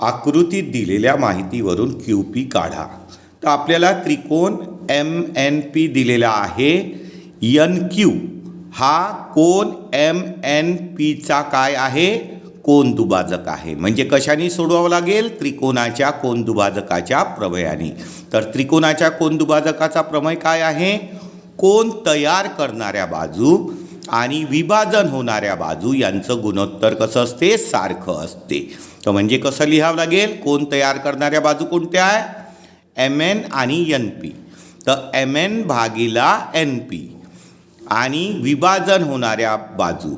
आकृतीत दिलेल्या माहितीवरून क्यू पी काढा. तर आपल्याला त्रिकोण एम एन पी दिलेला आहे. यन क्यू हा कोण एम एन पीचा काय आहे? कोण दुभाजक आहे. म्हणजे कशाने सोडवावं लागेल? त्रिकोणाच्या कोण दुभाजकाच्या प्रमेयाने. तर त्रिकोणाच्या कोण दुभाजकाचा प्रमेय काय आहे? कोण तयार करणाऱ्या बाजू आणि विभाजन होणाऱ्या बाजू यांचं गुणोत्तर कसं असते? सारखं असते. तर म्हणजे कसं लिहावं लागेल? कोण तयार करणाऱ्या बाजू कोणत्या आहे? एम एन आणि एन पी. तर एम एन भागीला एन पी आणि विभाजन होणाऱ्या बाजू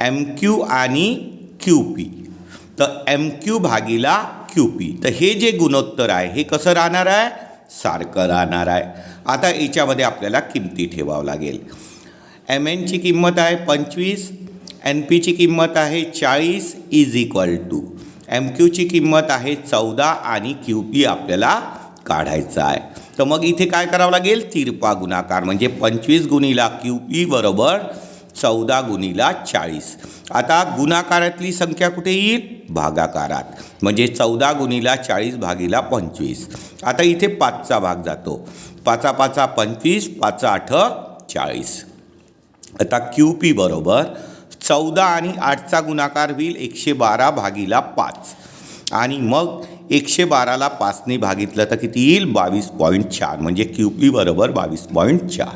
एम क्यू आणि क्यू पी. तर एम क्यू भागीला क्यू पी. तर हे जे गुणोत्तर आहे हे कसं राहणार आहे? सारखं राहणार आहे. आता याच्यामध्ये आपल्याला किमती ठेवावं लागेल. एम एनची किंमत आहे पंचवीस एन पीची किंमत आहे चाळीस इज इक्वल टू एम क्यूची किंमत आहे चौदा आणि क्यू पी आपल्याला काढायचा आहे. तर मग इथे काय करावं लागेल? तिरपा गुणाकार म्हणजे पंचवीस गुणीला क्यू पी बरोबर चौदा गुणीला चाळीस. आता गुणाकारातली संख्या कुठे येईल? भागाकारात. म्हणजे चौदा गुणीला चाळीस भागीला पंचवीस. आता इथे पाचचा भाग जातो. पाचा पाचा पंचवीस पाचा आठ चाळीस. आता क्यू पी बरोबर चौदा आणि आठचा गुणाकार होईल एकशे बारा भागीला पाच. आणि मग एकशे बाराला पाचने भागितलं तर किती येईल? बावीस पॉईंट चार. म्हणजे क्यू पी बरोबर बावीस पॉईंट चार.